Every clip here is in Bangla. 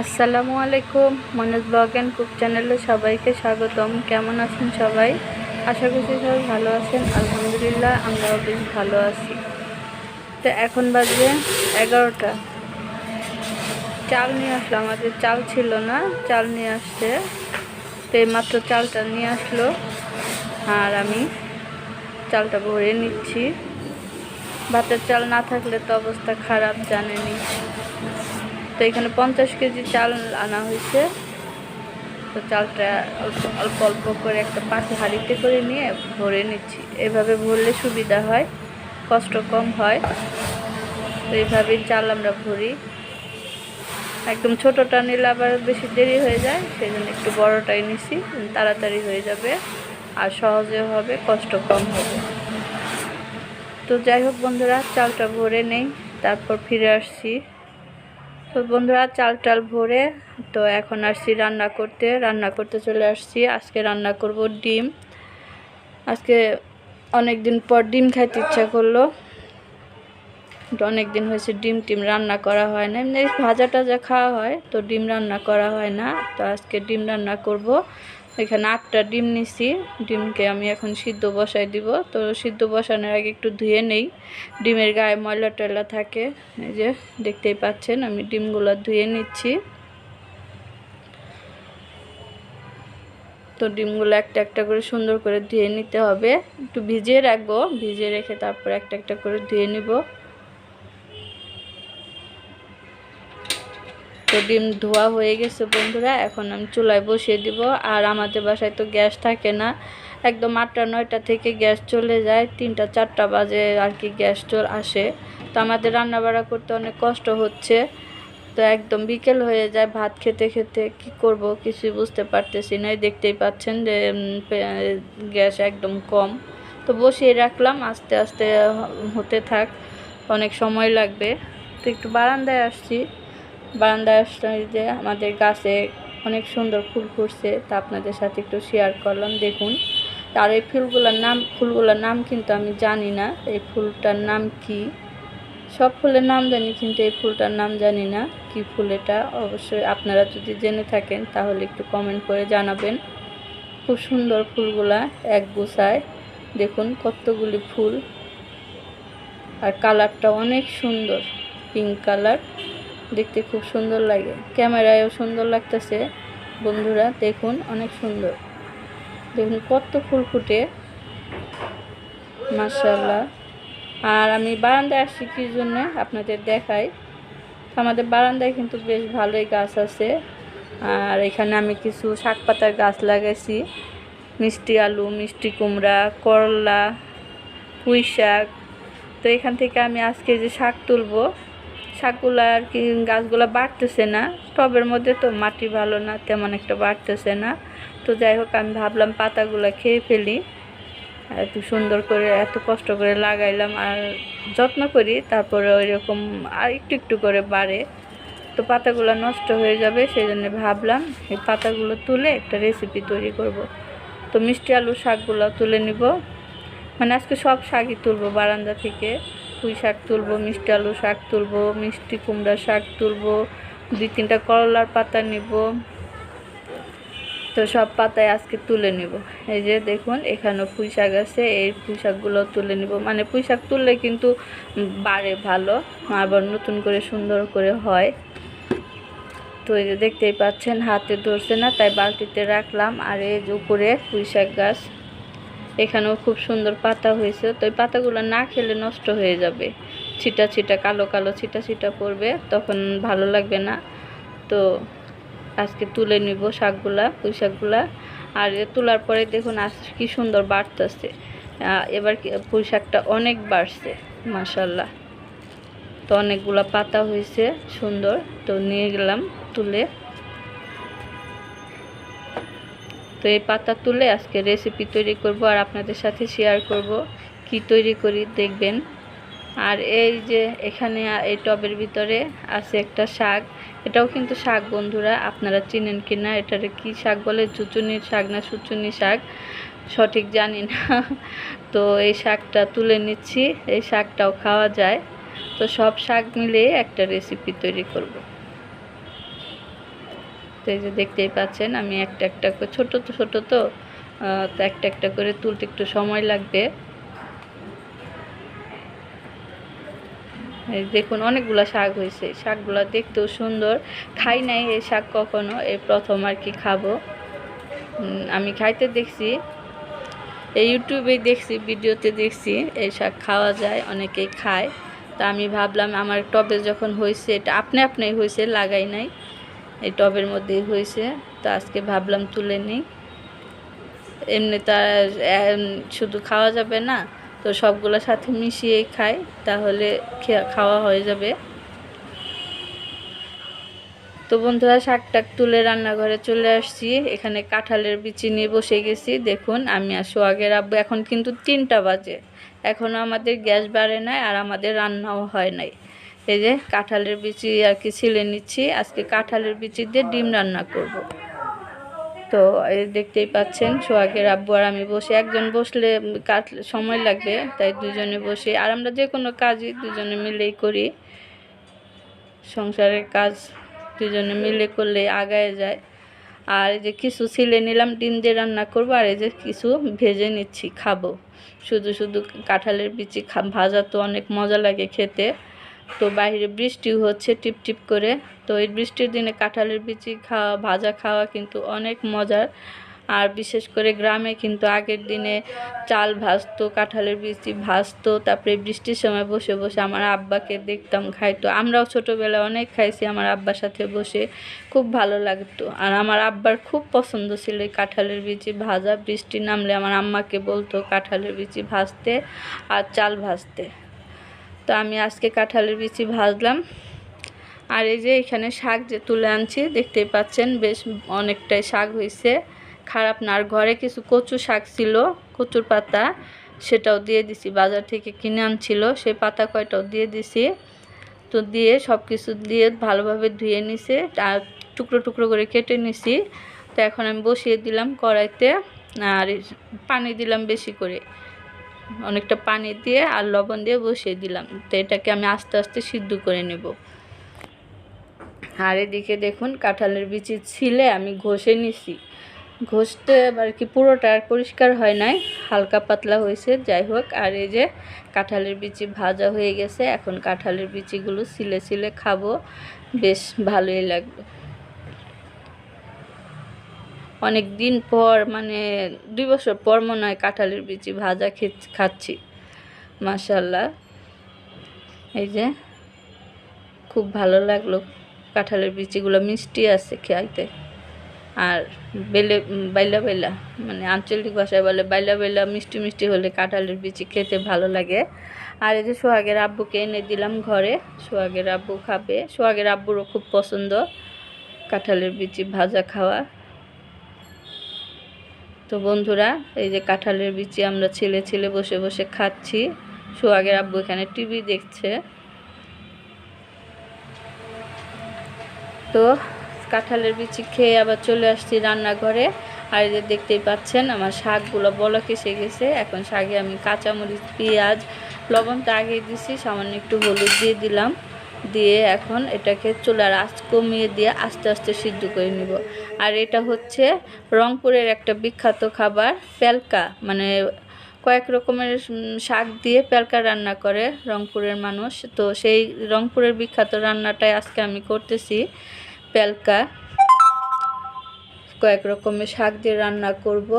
আসসালামু আলাইকুম, মনোজ ব্লগ অ্যান্ড কুক চ্যানেলে সবাইকে স্বাগতম। কেমন আছেন সবাই? আশা করছি সবাই ভালো আছেন। আলহামদুলিল্লাহ, আমরাও বেশ ভালো আছি। তো এখন বাজে এগারোটা। চাল নিয়ে আসলো আমাদের চাল ছিল না, চাল নিয়ে আসছে। তো এইমাত্র চালটা নিয়ে আসলো আর আমি চালটা ভরে নিচ্ছি। ভাতের চাল না থাকলে তো অবস্থা খারাপ জানেনি তো এখানে পঞ্চাশ কেজি চাল আনা হয়েছে। তো চালটা অল্প অল্প করে একটা পাশে হাঁড়িতে করে নিয়ে ভরে নিচ্ছি। এভাবে ভরলে সুবিধা হয়, কষ্ট কম হয়। তো এইভাবেই চাল আমরা ভরি। একদম ছোটোটা নিলে আবার বেশি দেরি হয়ে যায় সেই জন্য একটু বড়টাই নিছি, তাড়াতাড়ি হয়ে যাবে আর সহজে হবে, কষ্ট কম হবে। তো যাই হোক বন্ধুরা, চালটা ভরে নেই, তারপর ফিরে আসছি। তো বন্ধুরা, চাল টাল ভরে তো এখন আসছি রান্না করতে। রান্না করতে চলে আসছি। আজকে রান্না করব ডিম। আজকে অনেক দিন পর ডিম খাইতে ইচ্ছা করল। অনেক দিন হয়েছে ডিম টিম রান্না করা হয় না। এমনি ভাজা টাজা খাওয়া হয়, তো ডিম রান্না করা হয় না। তো আজকে ডিম রান্না করব। এখানে আটটা ডিম নিছি। ডিমকে আমি এখন সিদ্ধ বসাই দিব। তো সিদ্ধ বসানোর আগে একটু ধুয়ে নেই। ডিমের গায়ে ময়লা টয়লা থাকে। এই যে দেখতেই পাচ্ছেন, আমি ডিমগুলো ধুয়ে নিচ্ছি। তো ডিমগুলো একটা একটা করে সুন্দর করে ধুয়ে নিতে হবে। একটু ভিজিয়ে রাখব। ভিজিয়ে রেখে তারপর একটা একটা করে ধুয়ে নিব। তো ডিম ধোয়া হয়ে গেছে, বন্ধুরা। এখন আমি চুলায় বসিয়ে দিব। আর আমাদের বাসায় তো গ্যাস থাকে না। একদম আটটা, নয়টা থেকে গ্যাস চলে যায়। তিনটা, চারটা বাজে আর কি গ্যাস চল আসে। তো আমাদের রান্না বাড়া করতে অনেক কষ্ট হচ্ছে। তো একদম বিকেল হয়ে যায় ভাত খেতে খেতে। কি করব? কিছুই বুঝতে পারতেছি না। দেখতেই পাচ্ছেন যে গ্যাস একদম কম। তো বসিয়ে রাখলাম। আস্তে আস্তে হতে থাক। অনেক সময় লাগবে। তো একটু বারান্দায় আসছি। বারান্দায় আসলে যে আমাদের গাছে অনেক সুন্দর ফুল ফুটছে, তা আপনাদের সাথে একটু শেয়ার করলাম, দেখুন। আর এই ফুলগুলোর নাম ফুলগুলোর নাম কিন্তু আমি জানি না, এই ফুলটার নাম কি? সব ফুলের নাম জানি, কিন্তু এই ফুলটার নাম জানি না, কি ফুল এটা? অবশ্যই আপনারা যদি জেনে থাকেন, তাহলে একটু কমেন্ট করে জানাবেন। খুব সুন্দর ফুলগুলা এক গোছায়, দেখুন কতগুলি ফুল। আর কালারটা অনেক সুন্দর পিঙ্ক কালার দেখতে খুব সুন্দর লাগে। ক্যামেরায়ও সুন্দর লাগতেছে। বন্ধুরা, দেখুন, অনেক সুন্দর। দেখুন, কত ফুল ফুটে। মার্শাল্লাহ আর আমি বারান্দায় আসছি কি জন্য? আপনাদের দেখাই। আমাদের বারান্দায় কিন্তু বেশ ভালোই গাছ আছে। আর এখানে আমি কিছু শাক পাতার গাছ লাগাইছি। মিষ্টি আলু, মিষ্টি কুমড়া, করলা পুঁই শাক তো এখান থেকে আমি আজকে যে শাক তুলবো শাকগুলো আর কি, গাছগুলো বাড়তেছে না। টবের মধ্যে তো মাটি ভালো না, তেমন একটা বাড়তেছে না। তো যাই হোক, আমি ভাবলাম পাতাগুলো খেয়ে ফেলি। এত সুন্দর করে, এত কষ্ট করে লাগাইলাম। আর যত্ন করি, তারপরে ওই রকম আর একটু একটু করে বাড়ে। তো পাতাগুলো নষ্ট হয়ে যাবে সেই জন্য ভাবলাম এই পাতাগুলো তুলে একটা রেসিপি তৈরি করব। তো মিষ্টি আলু শাকগুলো তুলে নিব। মানে আজকে সব শাকই তুলবো বারান্দা থেকে। পুঁই শাক তুলবো, মিষ্টি আলু শাক তুলবো, মিষ্টি কুমড়া শাক তুলবো, দুই তিনটা করলার পাতা নিব। তো সব পাতায় আজকে তুলে নিব। এই যে দেখুন, এখানেও পুঁই শাক আছে, এই পুঁই শাকগুলো তুলে নিব। মানে পুঁই শাক তুললে কিন্তু বাড়ে ভালো, আবার নতুন করে সুন্দর করে হয়। তো এই যে দেখতেই পাচ্ছেন, হাতে ধরছে না, তাই বালতিতে রাখলাম। আর এই যে উপরে পুঁই শাক গাছ। এখানেও খুব সুন্দর পাতা হয়েছে। তো এই পাতাগুলো না খেলে নষ্ট হয়ে যাবে। ছিটা ছিটা, কালো কালো ছিটা ছিটা পড়বে, তখন ভালো লাগবে না। তো আজকে তুলে নিব শাকগুলা, পুঁই শাকগুলা। আর তোলার পরে দেখুন আজ কি সুন্দর বাড়তেছে। এবার পুঁই শাকটা অনেক বাড়ছে মাসাল্লাহ তো অনেকগুলা পাতা হয়েছে, সুন্দর। তো নিয়ে গেলাম তুলে। তো এই পাতা তুলে আজকে রেসিপি তৈরি করব আর আপনাদের সাথে শেয়ার করব কি তৈরি করি দেখবেন। আর এই যে এখানে এই টবের ভিতরে আছে একটা শাক, এটাও কিন্তু শাক বন্ধুরা, আপনারা চিনেন কি না এটার কি শাক বলে, চুচুনির শাক না সুচুনি শাক? সঠিক জানি না। তো এই শাকটা তুলে নিচ্ছি, এই শাকটাও খাওয়া যায়। তো সব শাক মিলে একটা রেসিপি তৈরি করব। এই যে দেখতেই পাচ্ছেন, আমি একটা একটা করে ছোটো তো ছোটো তো তো একটা একটা করে তুলতে একটু সময় লাগবে। দেখুন, অনেকগুলা শাক হয়েছে। শাকগুলা দেখতেও সুন্দর। খাই নাই এই শাক কখনো, এই প্রথম আর কি খাব। আমি খাইতে দেখছি, এই ইউটিউবে দেখছি, ভিডিওতে দেখছি, এই শাক খাওয়া যায়, অনেকেই খায়। তা আমি ভাবলাম, আমার টবে যখন হয়েছে, এটা আপনি আপনি হয়েছে, লাগাই নাই। এই টবের মধ্যেই হয়েছে। তো আজকে ভাবলাম তুলে নিই। এমনি তো আর শুধু খাওয়া যাবে না, তো সবগুলোর সাথে মিশিয়েই খাই, তাহলে খাওয়া হয়ে যাবে। তো বন্ধুরা শাক টাক তুলে রান্নাঘরে চলে আসছি। এখানে কাঁঠালের বিচি নিয়ে বসে গেছি। দেখুন, আমি আর সোহাগের আব্বু এখন কিন্তু তিনটা বাজে। এখনও আমাদের গ্যাস বাড়ে নাই আর আমাদের রান্নাও হয় নাই। এই যে কাঁঠালের বিচি আর কি ছিলে নিচ্ছি। আজকে কাঁঠালের বিচি দিয়ে ডিম রান্না করব। তো এই দেখতেই পাচ্ছেন, সোহাগের আব্বু আর আমি বসে। একজন বসলে কাট সময় লাগবে, তাই দুজনে বসে। আর আমরা যে কোনো কাজই দুজনে মিলেই করি। সংসারের কাজ দুজনে মিলে করলে আগায় যায়। আর এই যে কিছু ছিলে নিলাম, ডিম দিয়ে রান্না করব। আর এই যে কিছু ভেজে নিচ্ছি, খাব। শুধু শুধু কাঁঠালের বিচি ভাজা তো অনেক মজা লাগে খেতে। তো বাইরে বৃষ্টি হচ্ছে টিপ টিপ করে। তো এই বৃষ্টির দিনে কাঁঠালের বিচি খাওয়া, ভাজা খাওয়া কিন্তু অনেক মজার। আর বিশেষ করে গ্রামে কিন্তু আগের দিনে চাল ভাজতো, কাঁঠালের বিচি ভাজতো, তারপরে বৃষ্টির সময় বসে বসে আমার আব্বাকে দেখতাম খাইতো। আমরাও ছোটোবেলায় অনেক খাইছি আমার আব্বার সাথে বসে, খুব ভালো লাগতো। আর আমার আব্বার খুব পছন্দ ছিল এই কাঁঠালের বিচি ভাজা। বৃষ্টি নামলে আমার আম্মাকে বলতো কাঁঠালের বিচি ভাজতে আর চাল ভাজতে। তো আমি আজকে কাঁঠালের বিচি ভাজলাম। আর এই যে এখানে শাক যে তুলে আনছি, দেখতেই পাচ্ছেন বেশ অনেকটাই শাক হয়েছে খারাপ না, আর ঘরে কিছু কচু শাক ছিল, কচুর পাতা, সেটাও দিয়ে দিছি, বাজার থেকে কিনে আনছিল, সেই পাতা কয়টাও দিয়ে দিছি। তো দিয়ে সব কিছু দিয়ে ভালোভাবে ধুয়ে নিছে, আর টুকরো টুকরো করে কেটে নিছি। তো এখন আমি বসিয়ে দিলাম কড়াইতে, আর পানি দিলাম বেশি করে। অনেকটা পানি দিয়ে আর লবণ দিয়ে বসিয়ে দিলাম। তো এটাকে আমি আস্তে আস্তে সিদ্ধ করে নেব। আর এদিকে দেখুন কাঁঠালের বিচি ছিলে, আমি ঘষে নিছি। ঘষতে আর কি পুরোটা আর পরিষ্কার হয় নাই, হালকা পাতলা হয়েছে, যাই হোক। আর এই যে কাঁঠালের বিচি ভাজা হয়ে গেছে, এখন কাঁঠালের বিচিগুলো ছিলে ছিলে খাব, বেশ ভালোই লাগবে। অনেক দিন পর মানে দুই বছর পর মনে হয় কাঁঠালের বিচি ভাজা খে- খাচ্ছি মাশাল্লাহ এই যে, খুব ভালো লাগল কাঁঠালের বিচিগুলো, মিষ্টি আছে খাইতে আর বেলে বাইলা বাইলা মানে আঞ্চলিক ভাষায় বলে বাইলা বাইলা, মিষ্টি মিষ্টি হলে কাঁঠালের বিচি খেতে ভালো লাগে। আর এই যে সোহাগের আব্বুকে এনে দিলাম ঘরে, সোহাগের আব্বু খাবে। সোহাগের আব্বুরও খুব পছন্দ কাঁঠালের বিচি ভাজা খাওয়া। তো বন্ধুরা, এই যে কাঁঠালের বিচি আমরা ছেলে ছেলে বসে বসে খাচ্ছি। সোহাগের আব্বু এখানে টিভি দেখছে। তো কাঁঠালের বিচি খেয়ে আবার চলে আসছি রান্নাঘরে। আর এই যে দেখতেই পাচ্ছেন, আমার শাকগুলো বলক এসে গেছে। এখন শাকে আমি কাঁচামরিচ, পেঁয়াজ লবণ তো আগেই দিছি, সামান্য একটু হলুদ দিয়ে দিলাম। দিয়ে এখন এটাকে চুলার আঁচ কমিয়ে দিয়ে আস্তে আস্তে সিদ্ধ করে নিব। আর এটা হচ্ছে রংপুরের একটা বিখ্যাত খাবার, প্যালকা। মানে কয়েক রকমের শাক দিয়ে পেলকা রান্না করে রংপুরের মানুষ। তো সেই রংপুরের বিখ্যাত রান্নাটাই আজকে আমি করতেছি পেলকা কয়েক রকমের শাক দিয়ে রান্না করব।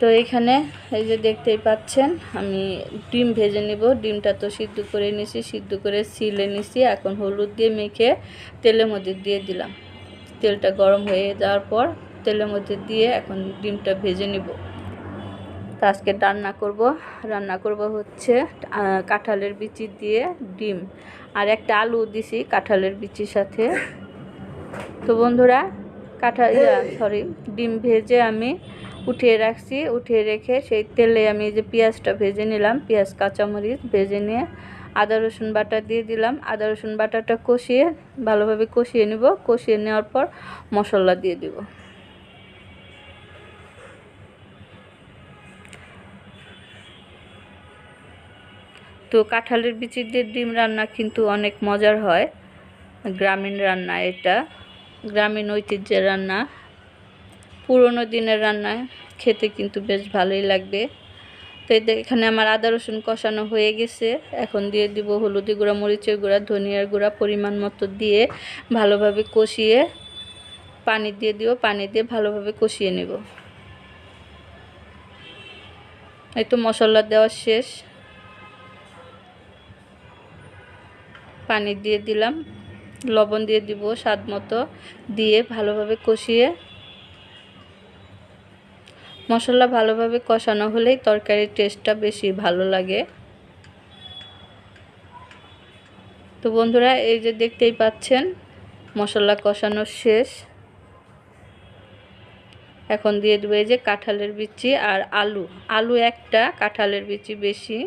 তো এখানে এই যে দেখতেই পাচ্ছেন আমি ডিম ভেজে নিব। ডিমটা তো সিদ্ধ করে নিছি সিদ্ধ করে সিলে নিছি। এখন হলুদ দিয়ে মেখে তেলের মধ্যে দিয়ে দিলাম। তেলটা গরম হয়ে যাওয়ার পর তেলের মধ্যে দিয়ে এখন ডিমটা ভেজে নিব। তো আজকে রান্না করব। রান্না করব হচ্ছে কাঁঠালের বিচি দিয়ে ডিম। আর একটা আলু দিছি কাঁঠালের বিচির সাথে। তো বন্ধুরা কাঁঠাল সরি ডিম ভেজে আমি উঠিয়ে রাখছি, উঠিয়ে রেখে সেই তেলে আমি যে পেঁয়াজটা ভেজে নিলাম, পেঁয়াজ, কাঁচামরিচ ভেজে নিয়ে আদা, রসুন বাটা দিয়ে দিলাম। আদা, রসুন বাটাটা কষিয়ে ভালোভাবে কষিয়ে নিব। কষিয়ে নেওয়ার পর মশলা দিয়ে দিব। তো কাঁঠালের বিচি দিয়ে ডিম রান্না কিন্তু অনেক মজার হয়। গ্রামীণ রান্না এটা। গ্রামীণ ঐতিহ্যের রান্না। পুরোনো দিনের রান্না খেতে কিন্তু বেশ ভালোই লাগবে। তো এখানে আমার আদা রসুন কষানো হয়ে গেছে। এখন দিয়ে দিব হলুদি গুঁড়া, মরিচের গুঁড়া, ধনিয়ার গুঁড়া পরিমাণ মতো দিয়ে ভালোভাবে কষিয়ে পানি দিয়ে দিও পানি দিয়ে ভালোভাবে কষিয়ে নেব। এই তো মশলা দেওয়া শেষ। পানি দিয়ে দিলাম। লবণ দিয়ে দিব স্বাদ মতো। দিয়ে ভালোভাবে কষিয়ে মশলা ভালোভাবে কষানো হলেই তরকারির টেস্টটা বেশি ভালো লাগে। তো বন্ধুরা, এই যে দেখতেই পাচ্ছেন, মশলা কষানো শেষ। এখন দিয়ে দেবো এই যে কাঁঠালের বিচি আর আলু। আলু একটা, কাঁঠালের বিচি বেশি।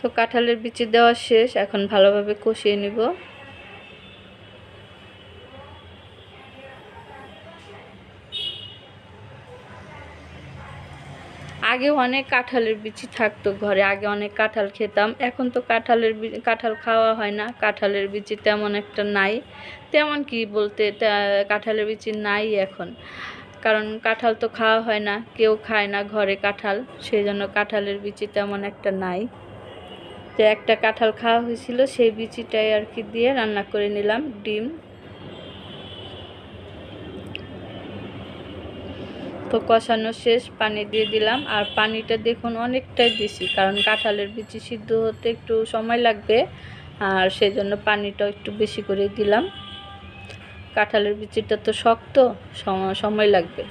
তো কাঁঠালের বিচি দেওয়া শেষ, এখন ভালোভাবে কষিয়ে নিব। আগে অনেক কাঁঠালের বিচি থাকতো ঘরে, আগে অনেক কাঁঠাল খেতাম। এখন তো কাঁঠালের কাঁঠাল খাওয়া হয় না, কাঁঠালের বিচি তেমন একটা নাই। তেমন কি বলতে কাঁঠালের বিচি নাই এখন। কারণ কাঁঠাল তো খাওয়া হয় না, কেউ খায় না ঘরে কাঁঠাল, সেই জন্য কাঁঠালের বিচি তেমন একটা নাই। তো একটা কাঁঠাল খাওয়া হয়েছিল, সেই বিচিটাই আর কি দিয়ে রান্না করে নিলাম, ডিম। তো কষানো শেষ, পানি দিয়ে দিলাম। আর পানিটা দেখুন অনেকটাই বেশি কারণ কাঁঠালের বিচি সিদ্ধ হতে একটু সময় লাগবে, আর সেই জন্য পানিটা একটু বেশি করে দিলাম। কাঁঠালের বিচিটা তো শক্ত সময় লাগবে।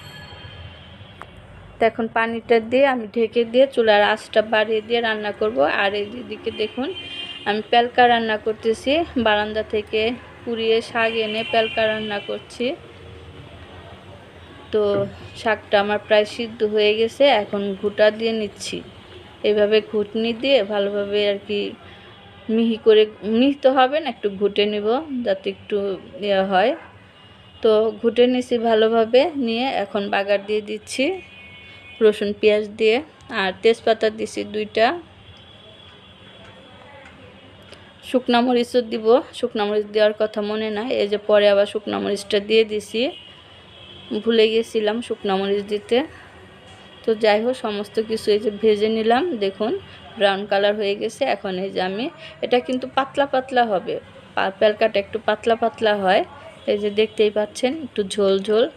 তো এখন পানিটা দিয়ে আমি ঢেকে দিয়ে চুলার আঁচটা বাড়িয়ে দিয়ে রান্না করব। আর এই দিকে দেখুন, আমি পেলকা রান্না করতেছি। বারান্দা থেকে কুড়িয়ে শাক এনে পেলকা রান্না করছি। তো শাকটা আমার প্রায় সিদ্ধ হয়ে গেছে, এখন ঘুটা দিয়ে নিচ্ছি। এইভাবে ঘুটনি দিয়ে ভালোভাবে আর কি মিহি করে, মিহি তো হবে না, একটু ঘুটে নিব যাতে একটু ইয়ে হয়। তো ঘুটে নিছি ভালোভাবে, নিয়ে এখন বাগার দিয়ে দিচ্ছি। রসুন পেঁয়াজ দিয়ে আর তেজপাতা দিছি দুইটা। শুকনা মরিচও দিব। শুকনা মরিচ দেওয়ার কথা মনে নাই। এই যে পরে আবার শুকনা মরিচটা দিয়ে দিছি। ভুলে গেছিলাম শুকনো মরিচ দিতে। তো যাই হোক, সমস্ত কিছু এই যে ভেজে নিলাম। দেখুন ব্রাউন কালার হয়ে গেছে। এখন এই যে আমি, এটা কিন্তু পাতলা পাতলা হবে। পা- পেলকাটা একটু পাতলা পাতলা হয়। এই যে দেখতেই পাচ্ছেন, একটু ঝোল ঝোল।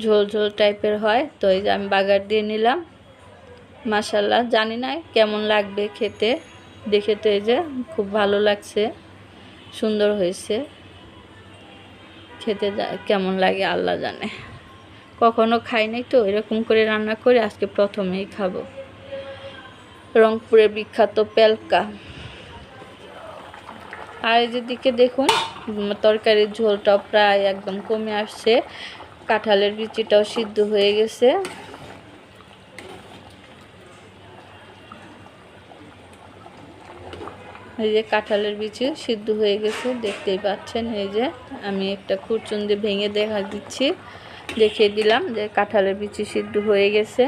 ঝোল ঝোল টাইপের হয়। তো এই যে আমি বাগার দিয়ে নিলাম। মাসাল্লাহ জানি না কেমন লাগবে খেতে। দেখে তো এই যে খুব ভালো লাগছে। সুন্দর হয়েছে। খেতে কেমন লাগে আল্লাহ জানে। কখনো খাই নাই তো, এরকম করে রান্না করে আজকে প্রথমেই খাব। রংপুরের বিখ্যাত পেলকা আর এই যে দিকে দেখুন, তরকারির ঝোলটা প্রায় একদম কমে আসছে। কাঁঠালের বিচিটাও সিদ্ধ হয়ে গেছে। এই যে কাঁঠালের বিচি সিদ্ধ হয়ে গেছে, দেখতেই পাচ্ছেন, এই যে আমি একটা খুরচুন দিয়ে ভেঙে দেখা দিচ্ছি। দেখিয়ে দিলাম যে কাঁঠালের বিচি সিদ্ধ হয়ে গেছে।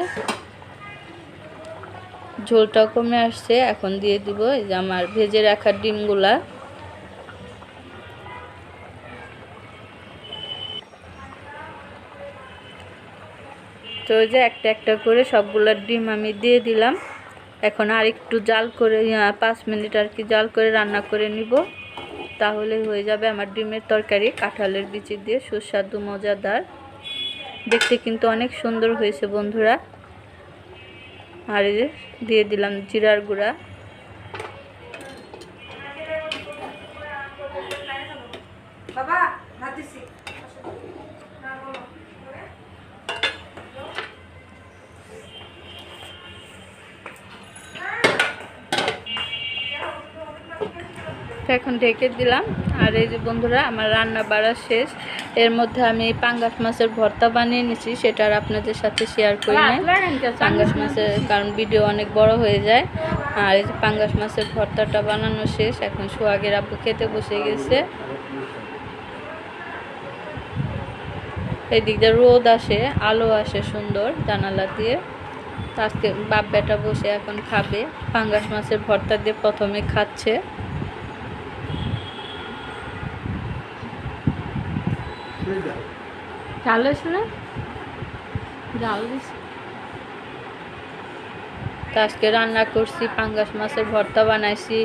ঝোলটাও কমে আসছে, এখন দিয়ে দিব এই যে আমার ভেজে রাখা ডিমগুলা। তো যে একটা একটা করে সবগুলোর ডিম আমি দিয়ে দিলাম। এখন আর একটু জাল করে পাঁচ মিনিট আর কি জাল করে রান্না করে নিব। তাহলে হয়ে যাবে আমার ডিমের তরকারি, কাঁঠালের বিচি দিয়ে সুস্বাদু, মজাদার। দেখতে কিন্তু অনেক সুন্দর হয়েছে বন্ধুরা। আর দিয়ে দিলাম জিরার গুঁড়া। এখন ঢেকে দিলাম। আর এই যে বন্ধুরা আমার রান্না বাড়া শেষ। এর মধ্যে আমি পাঙ্গাস মাছের ভর্তা বানিয়ে নিয়েছি সেটা আর আপনাদের সাথে শেয়ার করি নাই। পাঙ্গাস মাছের কারণ ভিডিও অনেক বড় হয়ে যায়। আর এই যে পাঙ্গাস মাছের ভর্তাটা বানানো শেষ এখন সোহাগের আব্বু খেতে বসে গেছে। এই দিক দিয়ে রোদ আসে আলো আসে সুন্দর জানালা দিয়ে। আজকে বাপ বেটা বসে এখন খাবে পাঙ্গাস মাছের ভর্তা দিয়ে প্রথমে খাচ্ছে। তো আজকে রান্না করছি, পাঙ্গাস মাছের ভর্তা বানাইছি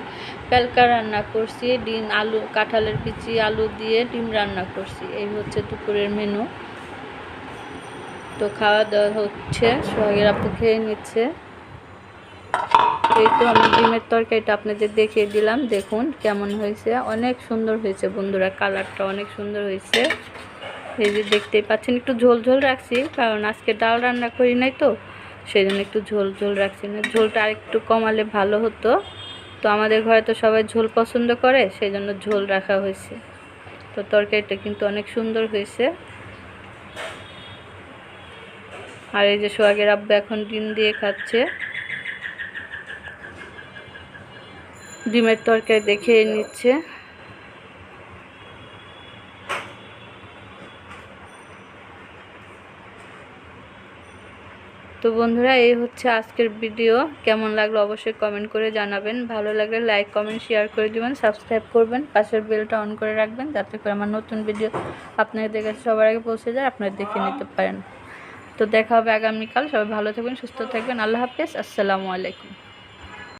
পেলকা রান্না করছি, ডিম, আলু, কাঁঠালের পিচি, আলু দিয়ে ডিম রান্না করছি। এই হচ্ছে দুপুরের মেনু তো খাওয়া দাওয়া হচ্ছে, সোহাগের আপু খেয়ে নিচ্ছে। এই তো আমি ডিমের তরকারিটা আপনাদের দেখিয়ে দিলাম। দেখুন কেমন হয়েছে। অনেক সুন্দর হয়েছে বন্ধুরা, কালারটা অনেক সুন্দর হয়েছে। এই যে দেখতেই পাচ্ছেন, একটু ঝোল ঝোল রাখছি, কারণ আজকে ডাল রান্না করি নাই তো সেই জন্য একটু ঝোল ঝোল রাখছি। না ঝোলটা আরেকটু কমালে ভালো হতো। তো আমাদের ঘরে তো সবাই ঝোল পছন্দ করে সেই জন্য ঝোল রাখা হয়েছে। তো তরকারিটা কিন্তু অনেক সুন্দর হয়েছে। আর এই যে সোহাগের আব্বা এখন ডিম দিয়ে খাচ্ছে। ডিমের তরকারি দেখে নিচ্ছে। তো বন্ধুরা, এই হচ্ছে আজকের ভিডিও। কেমন লাগল অবশ্যই কমেন্ট করে জানাবেন। ভালো লাগলে লাইক কমেন্ট শেয়ার করে দিবেন সাবস্ক্রাইব করবেন, পাশের বেলটা অন করে রাখবেন, যাতে করে আমার নতুন ভিডিও আপনাদের কাছে সবার আগে পৌঁছে যায়, আপনারা দেখে নিতে পারেন। তো দেখা হবে আগামীকাল। সবাই ভালো থাকবেন, সুস্থ থাকবেন। আল্লাহ হাফেজ। আসসালামু আলাইকুম।